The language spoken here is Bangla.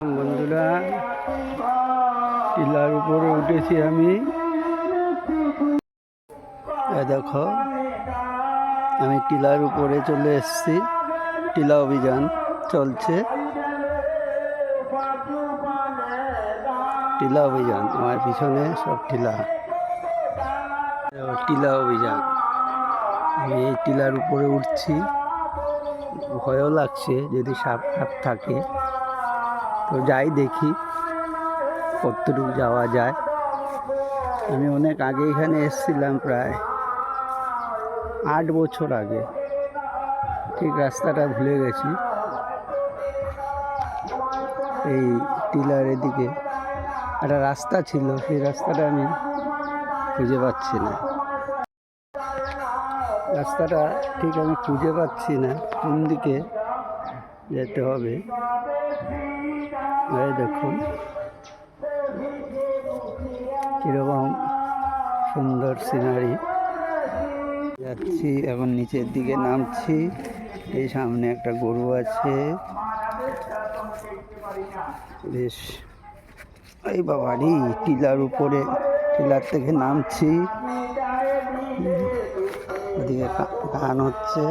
বন্ধুরা। টিলার উপরে উঠেছি আমি। দেখো, আমি টিলার উপরে চলে এসেছি। টিলা অভিযান চলছে। টিলা অভিযান, আমার পিছনে সব টিলা। টিলা অভিযান। আমি এই টিলার উপরে উঠছি। ভয়ও লাগছে যদি সাপ টাপ থাকে। তো যাই দেখি কতটুকু যাওয়া যায়। আমি অনেক আগে এখানে এসেছিলাম প্রায় আট বছর আগে। ঠিক রাস্তাটা ভুলে গেছি। এই টিলার এদিকে একটা রাস্তা ছিল, সেই রাস্তাটা আমি খুঁজে পাচ্ছি না। রাস্তাটা ঠিক আমি খুঁজে পাচ্ছি না, কোন দিকে যেতে হবে। এই দেখুন। কীরকম সুন্দর সিনারি যাচ্ছি, এখন নিচের দিকে নামছি। এই সামনে একটা গরু আছে। বেশ। এই বাবারি টিলার উপরে, টিলার থেকে নামছি। ওদিকে গান হচ্ছে।